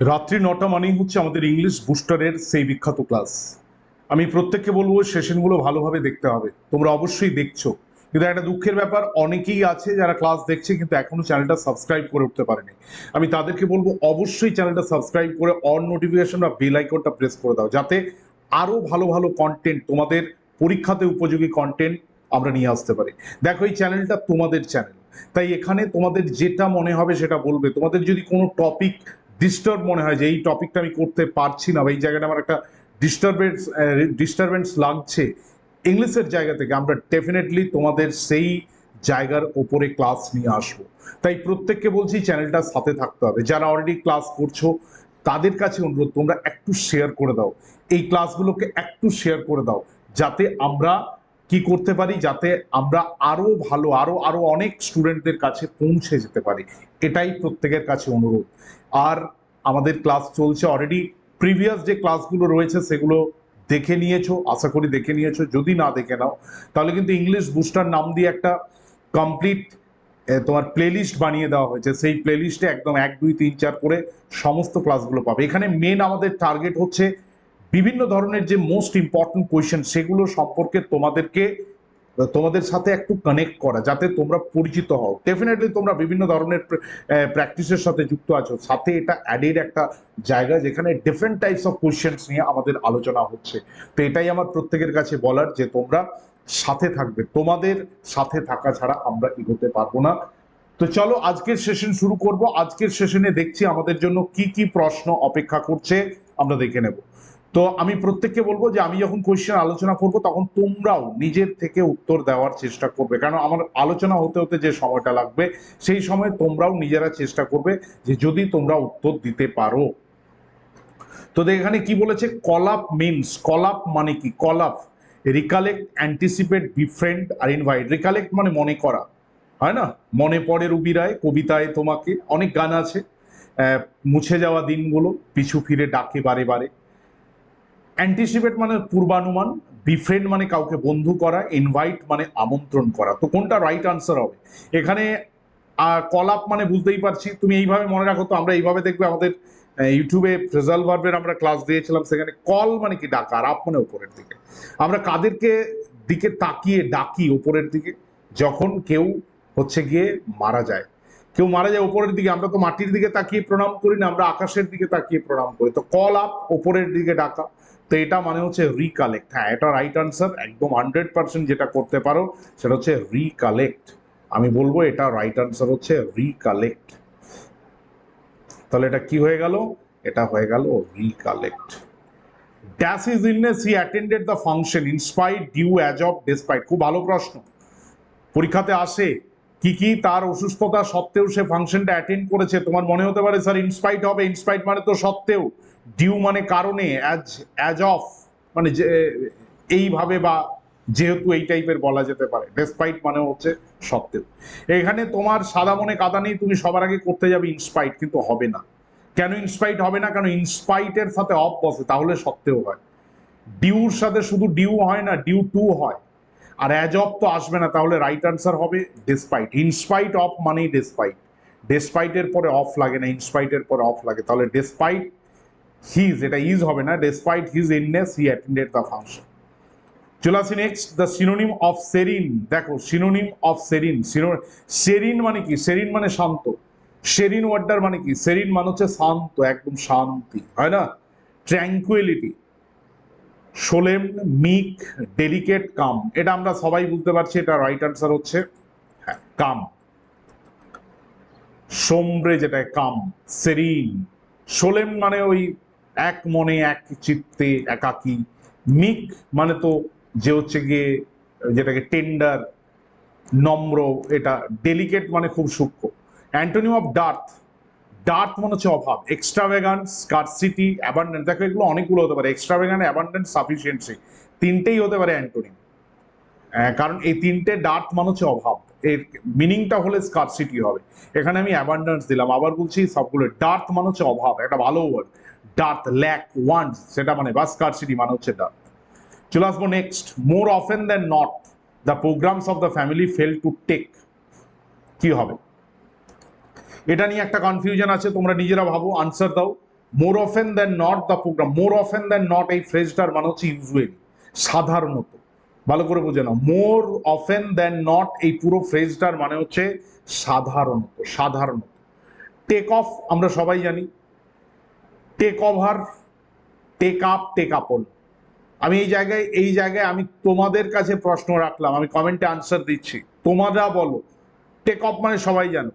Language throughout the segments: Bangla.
রাত্রি নটা মানেই হচ্ছে আমাদের ইংলিশ বুস্টারের সেই বিখ্যাত ক্লাস আমি প্রত্যেককে বলব সেশনগুলো ভালোভাবে দেখতে হবে। তোমরা অবশ্যই দেখছ। কিন্তু একটা দুঃখের ব্যাপার, অনেকেই আছে যারা ক্লাস দেখছে কিন্তু এখনও চ্যানেলটা সাবস্ক্রাইব করে উঠতে পারেনি। আমি তাদেরকে বলব, অবশ্যই চ্যানেলটা সাবস্ক্রাইব করে অন নোটিফিকেশন বা বেল আইকনটা প্রেস করে দাও। যাতে আরও ভালো ভালো কন্টেন্ট তোমাদের পরীক্ষাতে উপযোগী কন্টেন্ট আমরা নিয়ে আসতে পারি। দেখো, এই চ্যানেলটা তোমাদের চ্যানেল তাই এখানে তোমাদের যেটা মনে হবে সেটা বলবে। তোমাদের যদি কোনো টপিক ডিস্টার্ব মনে হয় যে এই টপিকটা আমি করতে পারছি না বা এই জায়গাটা আমার একটা ডিস্টারবেন্স ডিস্টারবেন্স লাগছে। ইংলিশের জায়গা থেকে আমরা ডেফিনেটলি তোমাদের সেই জায়গার ওপরে ক্লাস নিয়ে আসব। তাই প্রত্যেককে বলছি চ্যানেলটার সাথে থাকতে হবে। যারা অলরেডি ক্লাস করছ, তাদের কাছে অনুরোধ, তোমরা একটু শেয়ার করে দাও। এই ক্লাসগুলোকে একটু শেয়ার করে দাও। যাতে আমরা কি করতে পারি যাতে আমরা আরও ভালো, আরও আরও অনেক স্টুডেন্টদের কাছে পৌঁছে যেতে পারি? এটাই প্রত্যেকের কাছে অনুরোধ। আর আমাদের ক্লাস চলছে অলরেডি প্রিভিয়াস যে ক্লাসগুলো রয়েছে সেগুলো দেখে নিয়েছো, আশা করি দেখে নিয়েছো। যদি না দেখে নাও, তাহলে কিন্তু ইংলিশ বুস্টার নাম দিয়ে একটা কমপ্লিট তোমার প্লেলিস্ট বানিয়ে দেওয়া হয়েছে। সেই প্লেলিস্টে একদম এক, দুই, তিন, চার করে সমস্ত ক্লাসগুলো পাবে। এখানে মেন আমাদের টার্গেট হচ্ছে বিভিন্ন ধরনের যে মোস্ট ইম্পর্টেন্ট কোয়েশ্চেন সেগুলো সম্পর্কে তোমাদেরকে, তোমাদের সাথে একটু কানেক্ট করা, যাতে তোমরা পরিচিত হও। ডেফিনেটলি তোমরা বিভিন্ন ধরনের প্র্যাকটিসের সাথে যুক্ত আছো। সাথে এটা অ্যাডেড একটা জায়গা যেখানে ডিফারেন্ট টাইপস অফ কোয়েশ্চেন্স নিয়ে আমাদের আলোচনা হচ্ছে। তো এটাই আমার প্রত্যেকের কাছে বলার যে তোমরা সাথে থাকবে। তোমাদের সাথে থাকা ছাড়া আমরা এগোতে পারব না। তো চলো আজকের সেশন শুরু করব। আজকের সেশনে দেখছি আমাদের জন্য কি কি প্রশ্ন অপেক্ষা করছে। আমরা দেখে নেব। তো আমি প্রত্যেককে বলব যে আমি যখন কোয়েশ্চেন আলোচনা করব, তখন তোমরাও নিজের থেকে উত্তর দেওয়ার চেষ্টা করবে। কারণ আমার আলোচনা হতে হতে যে সময়টা লাগবে, সেই সময় তোমরাও নিজেরা চেষ্টা করবে যে যদি তোমরা উত্তর দিতে পারো। তো এখানে কি বলেছে? কলাপ মিনস কলাপ মানে কি? Call up recollect anticipate befriend আর ইনভাইট রিকালেক্ট মানে মনে করা, হয় না? মনে পড়ে রুবি রায় কবিতায় তোমাকে, অনেক গান আছে মুছে যাওয়া দিনগুলো, পিছু ফিরে ডাকে বারে বারে। অ্যান্টিসিপেট মানে পূর্বানুমান বিফ্রেন্ড মানে কাউকে বন্ধু করা ইনভাইট মানে আমন্ত্রণ করা। তো কোনটা রাইট আনসার হবে? এখানে কলাপ মানে বুঝতেই পারছি, তুমি এইভাবে মনে রাখো তো, আমরা এইভাবে দেখবে আমাদের ইউটিউবে ফ্রেজাল ভার্বের আমরা ক্লাস দিয়েছিলাম, সেখানে কল মানে কি ডাকা, আর আপ মানে উপরের দিকে। আমরা কাদেরকে দিকে তাকিয়ে ডাকি উপরের দিকে, যখন কেউ হচ্ছে গিয়ে মারা যায়। কেউ মারা যায় উপরের দিকে, আমরা তো মাটির দিকে তাকিয়ে প্রণাম করি না, আমরা আকাশের দিকে তাকিয়ে প্রণাম করি। তো কল আপ ওপরের দিকে ডাকা। তো এটা মানে হচ্ছে রিকালেক্ট হ্যাঁ এটা রাইট আনসার একদম হান্ড্রেড পার্সেন্ট যেটা করতে পারো, সেটা হচ্ছে রিকালেক্ট আমি বলব এটা রাইট আনসার হচ্ছে রিকালেক্ট তাহলে এটা কি হয়ে গেল? এটা হয়ে গেল recollect dash is illness he attended the function in spite due as of despite খুব ভালো প্রশ্ন। পরীক্ষাতে আসে, কি কি তার অসুস্থতা সত্ত্বেও সে ফাংশনটা অ্যাটেন্ড করেছে? তোমার মনে হতে পারে, স্যার ইনস্পাইট হবে ইনস্পাইট মানে তো সত্ত্বেও। ডিউ মানে কারণে অ্যাজ অ্যাজ অফ মানে যে, এইভাবে বা যেহেতু এই টাইপের বলা যেতে পারে ডেসপাইট মানে হচ্ছে সত্ত্বেও। এখানে তোমার সাদা মনে কাদা নেই, তুমি সবার আগে করতে যাবে ইনস্পাইট কিন্তু হবে না। কেন ইনস্পাইট হবে না? কেন ইনস্পাইটের সাথে অফ বসে তাহলে সত্ত্বেও হয়। ডিউর সাথে শুধু ডিউ হয় না ডিউ টু হয়। আর অ্যাজ অফ তো আসবে না, তাহলে রাইট আনসার হবে ডেসপাইট ইনস্পাইট অফ মানেই ডেসপাইট ডেসপাইটের পরে অফ লাগে না ইনস্পাইটের পরে অফ লাগে। তাহলে ডেসপাইট হিজ এটা ইজ হবে না despite his illness he attended the function চলে আসি next the synonym of serene দেখো সিনোনিম অফ সেরিন সেরিন মানে কি? সেরিন মানে শান্ত। সেরিন ওয়ার্ডার মানে কি? সেরিন মানে হচ্ছে শান্ত, একদম শান্তি, হয় না? ট্র্যাঙ্কুইলিটি সোলেম মিক ডেলিকেট কাম এটা আমরা সবাই বুঝতে পারছি, এটা রাইট আনসার হচ্ছে হ্যাঁ কাম সোমব্রে যেটা কাম সেরিন সোলেম মানে ওই এক মনে, এক চিত্তে, একাকী। মিক মানে তো যে হচ্ছে গিয়ে যেটাকে টেন্ডার নম্র, এটা ডেলিকেট মানে খুব সূক্ষ্ম। Antonym of dearth. ডার্থ মানে হচ্ছে অভাব। এক্সট্রাভেগান্ট স্কারসিটি অ্যাবান্ডেন্স দেখো এগুলো অনেকগুলো হতে পারে। এক্সট্রাভেগান্ট অ্যাবান্ডেন্স সাফিসিয়েন্সি তিনটেই হতে পারে অ্যান্টোনিম কারণ এই তিনটে ডার্থ মানে হচ্ছে অভাব। এর মিনিংটা হলে স্কারসিটি হবে। এখানে আমি অ্যাবান্ডেন্স দিলাম। আবার বলছি সবগুলো। ডার্থ মানে হচ্ছে অভাব। একটা ভালো ওয়ার্ড ডার্থ ল্যাক ওয়ান্ট সেটা মানে বা স্কারসিটি মানে হচ্ছে ডার্থ চলে আসব next more often than not the programs of the family fell to take কি হবে? এটা নিয়ে একটা কনফিউশন আছে, তোমরা নিজেরা ভাবো আনসার দাও. More often than not the program more often than not এই ফ্রেজটার মানে হচ্ছে ইউজুয়ালি সাধারণত। ভালো করে বুঝে নাও। মোর অফেন দেন নট এই পুরো ফ্রেজটার মানে হচ্ছে সাধারণত সাধারণত। টেক অফ আমরা সবাই জানি। Take over take up take upon আমি এই জায়গায় এই জায়গায় আমি তোমাদের কাছে প্রশ্ন রাখলাম, আমি কমেন্টে আনসার দিচ্ছি। তোমরা বলো টেক অফ মানে সবাই জানো।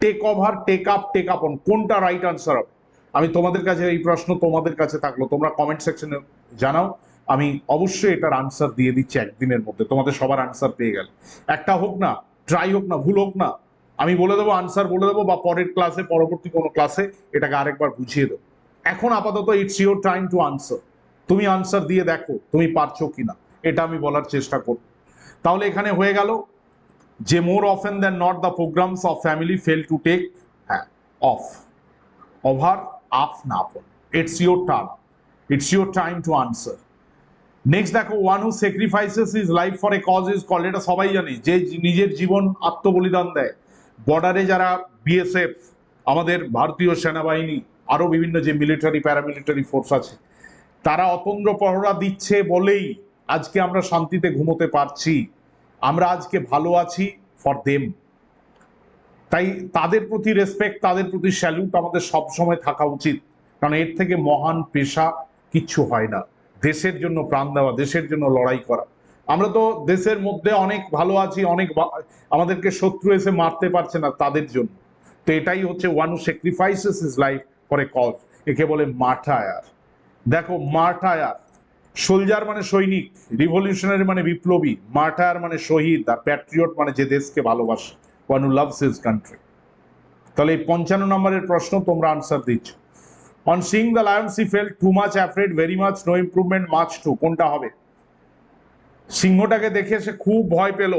Take over take up take upon কোনটা রাইট আনসার হবে? আমি তোমাদের কাছে এই প্রশ্ন তোমাদের কাছে থাকল, তোমরা কমেন্ট সেকশনে জানাও। আমি অবশ্যই এটার আনসার দিয়ে দিচ্ছি একদিনের মধ্যে, তোমাদের সবার আনসার পেয়ে গেল। একটা হোক না ট্রাই হোক না, ভুল হোক না, আমি বলে দেবো আনসার বলে দেবো বা পরের ক্লাসে পরবর্তী কোনো ক্লাসে এটাকে আরেকবার বুঝিয়ে দেবো। এখন আপাতত it's your time to answer তুমি আনসার দিয়ে দেখো, তুমি পারছ কিনা। এটা আমি বলার চেষ্টা করব। তাহলে এখানে হয়ে গেল যে more often than not the programs of family fell to take হ্যাঁ অফ ওভার আপ না upon it's your turn it's your time to answer next দেখো one who sacrifices is life for a cause is call এটা সবাই জানি, যে নিজের জীবন আত্মবলিদান দেয়। বর্ডারে যারা বিএসএফ আমাদের ভারতীয় সেনাবাহিনী আরও বিভিন্ন যে মিলিটারি প্যারামিলিটারি ফোর্স আছে, তারা অতন্দ্র পহরা দিচ্ছে বলেই আজকে আমরা শান্তিতে ঘুমোতে পারছি। আমরা আজকে ভালো আছি ফর দেম তাই তাদের প্রতি রেসপেক্ট তাদের প্রতি স্যালুট আমাদের সব সময় থাকা উচিত। কারণ এর থেকে মহান পেশা কিচ্ছু হয় না। দেশের জন্য প্রাণ দেওয়া, দেশের জন্য লড়াই করা। আমরা তো দেশের মধ্যে অনেক ভালো আছি, অনেক আমাদেরকে শত্রু এসে মারতে পারছে না তাদের জন্য। তো এটাই হচ্ছে one who sacrifices is life a cause একে বলে মার্টায়ার দেখো মার্টায়ার সোলজার মানে সৈনিক, রিভলিউশনারি মানে বিপ্লবী মার্টায়ার মানে শহীদ, আর প্যাট্রিয়ট মানে যে দেশকে ভালোবাসে one who loves his country তাহলে এই পঞ্চান্ন নম্বরের প্রশ্ন তোমরা আনসার দিচ্ছ। On seeing the lions he fell too much afraid very much no improvement much too কোনটা হবে? সিংহটাকে দেখে সে খুব ভয় পেল।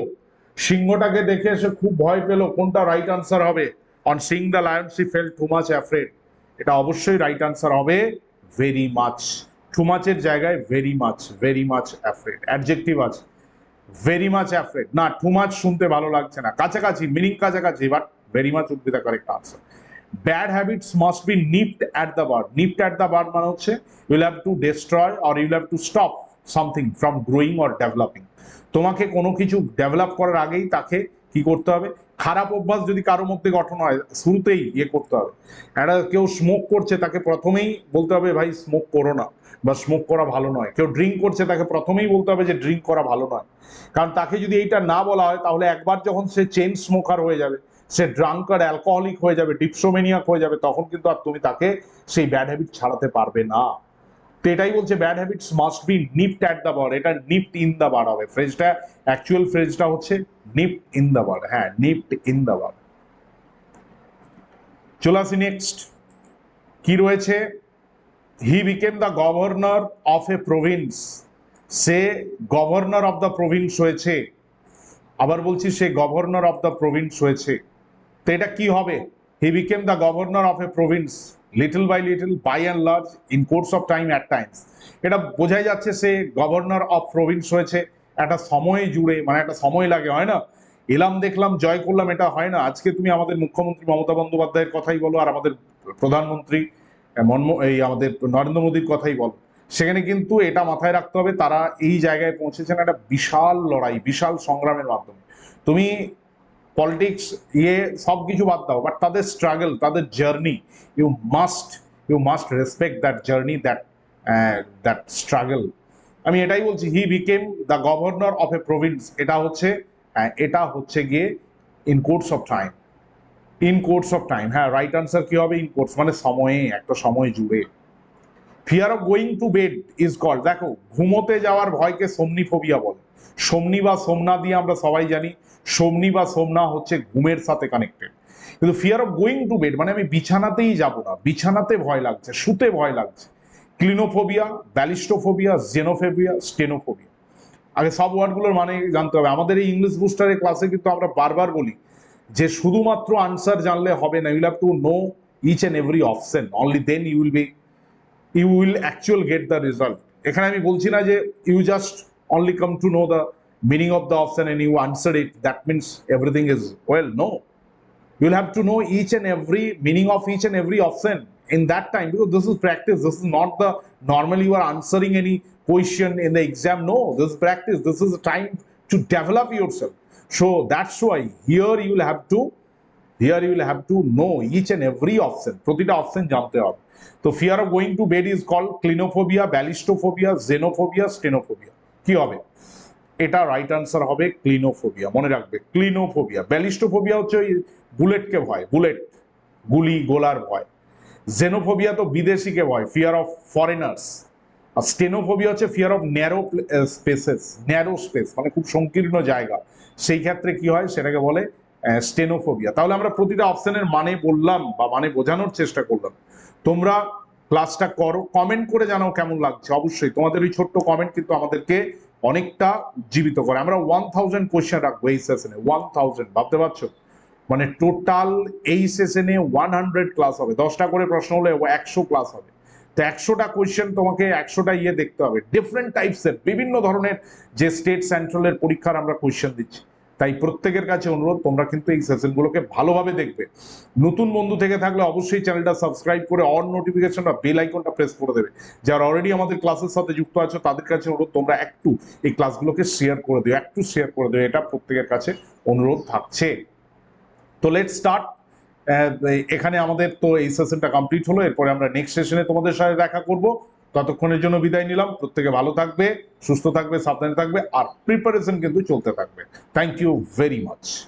সিংহটাকে দেখে সে খুব ভয় পেল, কোনটা রাইট আনসার হবে? On seeing the lions he fell too much afraid এটা অবশ্যই রাইট আনসার হবে ভেরি মাচ টু মাচের জায়গায় very much very much afraid adjective আছে। ভেরি মাচ অ্যাফ্রেড না টু মাচ শুনতে ভালো লাগছে না। কাছাকাছি মিনিং কাছাকাছি but very much would be the correct answer bad habits must be nipped at the bud nipped at the bud মানে হচ্ছে you'll have to destroy or you'll have to stop something from growing or developing তোমাকে কোনো কিছু ডেভেলপ করার আগেই তাকে কি করতে হবে? খারাপ অভ্যাস যদি কারোর মধ্যে গঠন হয়, শুরুতেই ইয়ে করতে হবে। একটা কেউ স্মোক করছে, তাকে প্রথমেই বলতে হবে, ভাই স্মোক করো না বা স্মোক করা ভালো নয়। কেউ ড্রিঙ্ক করছে, তাকে প্রথমেই বলতে হবে যে ড্রিঙ্ক করা ভালো নয়। কারণ তাকে যদি এইটা না বলা হয়, তাহলে একবার যখন সে চেন স্মোকার হয়ে যাবে, সে ড্রাঙ্কার অ্যালকোহলিক হয়ে যাবে ডিপসোমেনিয়াক হয়ে যাবে, তখন কিন্তু আর তুমি তাকে সেই ব্যাড হ্যাবিট ছাড়াতে পারবে না। তো এটাই বলছে bad habits must be nipped at the bud এটা নিপড ইন দ্য বার্ড হবে। ফ্রেজটা অ্যাকচুয়াল ফ্রেজটা হচ্ছে নিপড ইন দ্য বার্ড হ্যাঁ নিপড ইন দ্য বার্ড চলে আসি নেক্সট কি রয়েছে? He became the governor of a province say governor of the province হয়েছে। আবার বলছি, সে গভর্নর অফ দ্য প্রভিন্স হয়েছে। তো এটা কি হবে? He became the governor of a province little by little by and large in course of time at times এটা বোঝাই যাচ্ছে সে গভর্নর অফ প্রভিন্স হয়েছে। একটা সময় জুড়ে মানে একটা সময় লাগে, হয় না? এলাম দেখলাম, জয় করলাম, এটা হয় না। আজকে তুমি আমাদের মুখ্যমন্ত্রী মমতা বন্দ্যোপাধ্যায়ের কথাই বলো, আর আমাদের প্রধানমন্ত্রী এই আমাদের নরেন্দ্র মোদীর কথাই বলো। সেখানে কিন্তু এটা মাথায় রাখতে হবে, তারা এই জায়গায় পৌঁছেছেন একটা বিশাল লড়াই, বিশাল সংগ্রামের মাধ্যমে। তুমি পলিটিক্স ইয়ে সব কিছু বাদ দাও বাট তাদের স্ট্রাগল তাদের journey you must you must respect that journey that that struggle আমি এটাই বলছি he became the governor of a province এটা হচ্ছে এটা হচ্ছে গিয়ে in course of time in course of time হ্যাঁ রাইট আনসার কি হবে? ইন কোর্স মানে সময়ে, একটা সময় জুড়ে। Fear of going to bed is call দেখো, ঘুমোতে যাওয়ার ভয়কে সোমনিফোবিয়া বলে। সোমনি বা সোমনা দিয়ে আমরা সবাই জানি সোমনি বা সোমনা হচ্ছে ঘুমের সাথে কানেক্টেড কিন্তু fear of going to bed মানে আমি বিছানাতেই যাব না, বিছানাতে ভয় লাগছে, শুতে ভয় লাগছে। ক্লিনোফোবিয়া, ব্যালিস্টোফোবিয়া জেনোফোবিয়া স্টেনোফোবিয়া আগে সব ওয়ার্ডগুলোর মানে জানতে হবে। আমাদের এই ইংলিশ বুস্টারের ক্লাসে কিন্তু আমরা বারবার বলি যে শুধুমাত্র আনসার জানলে হবে না you'll have to know each and every option only then you will be you will actual get the result এখানে আমি বলছি না যে you just only come to know the meaning of the option and you answer it that means everything is well know you'll have to know each and every meaning of each and every option in that time because this is practice this is not the normally you are answering any question in the exam no this is practice this is time to develop yourself so that's why here you will have to here you will have to know each and every option প্রতিটা অপশন জানতে হবে তো fear of going to bed is call clinophobia ballistophobia xenophobia stenophobia কি এটা রাইট আনসার হবে ক্লিনোফোবিয়া, মনে রাখবে, ক্লিনোফোবিয়া। ব্যালিস্টোফোবিয়া হচ্ছে ওই বুলেটকে ভয়, বুলেট, গুলি, গোলার ভয়। জেনোফোবিয়া তো বিদেশিকে ভয় ফিয়ার অফ ফরেনার্স আর স্টেনোফোবিয়া হচ্ছে fear of narrow spaces narrow space মানে খুব সংকীর্ণ জায়গা। সেই ক্ষেত্রে কি হয়, সেটাকে বলে স্টেনোফোবিয়া। তাহলে আমরা প্রতিটা অপশনের মানে বললাম বা মানে বোঝানোর চেষ্টা করলাম। তোমরা ক্লাসটা করো কমেন্ট করে জানাও কেমন লাগছে। অবশ্যই তোমাদের ওই ছোট্ট কমেন্ট কিন্তু আমাদেরকে অনেকটা জীবিত করে। আমরা ওয়ান থাউজেন্ড কোয়েশ্চেন রাখব এই সেশনে ওয়ান থাউজেন্ড ভাবতে পারছ? মানে টোটাল এই সেশনে ওয়ান হান্ড্রেড ক্লাস হবে। দশটা করে প্রশ্ন হলে একশো ক্লাস হবে। তো একশোটা কোয়েশ্চেন তোমাকে একশোটা ইয়ে দেখতে হবে। ডিফারেন্ট টাইপসের বিভিন্ন ধরনের যে স্টেট সেন্ট্রালের পরীক্ষার আমরা কোয়েশ্চেন দিচ্ছি। তাই প্রত্যেকের কাছে অনুরোধ, তোমরা কিন্তু এই সেশনগুলোকে ভালোভাবে দেখবে। নতুন বন্ধু থেকে থাকলে অবশ্যই চ্যানেলটা সাবস্ক্রাইব করে অন নোটিফিকেশন বা বেল আইকনটা প্রেস করে দেবে। যারা অলরেডি আমাদের ক্লাসের সাথে যুক্ত আছো, তাদের কাছে অনুরোধ, তোমরা একটু এই ক্লাসগুলোকে শেয়ার করে দিও, একটু শেয়ার করে দিও, এটা প্রত্যেকের কাছে অনুরোধ থাকছে। তো লেট স্টার্ট এখানে আমাদের তো এই সেশনটা কমপ্লিট হলো, এরপরে আমরা নেক্সট সেশনে তোমাদের সাথে দেখা করব। ততক্ষণের জন্য বিদায় নিলাম। প্রত্যেকে ভালো থাকবে, সুস্থ থাকবে, সাবধানে থাকবে, আর প্রিপারেশন কিন্তু চলতে থাকবে। Thank you very much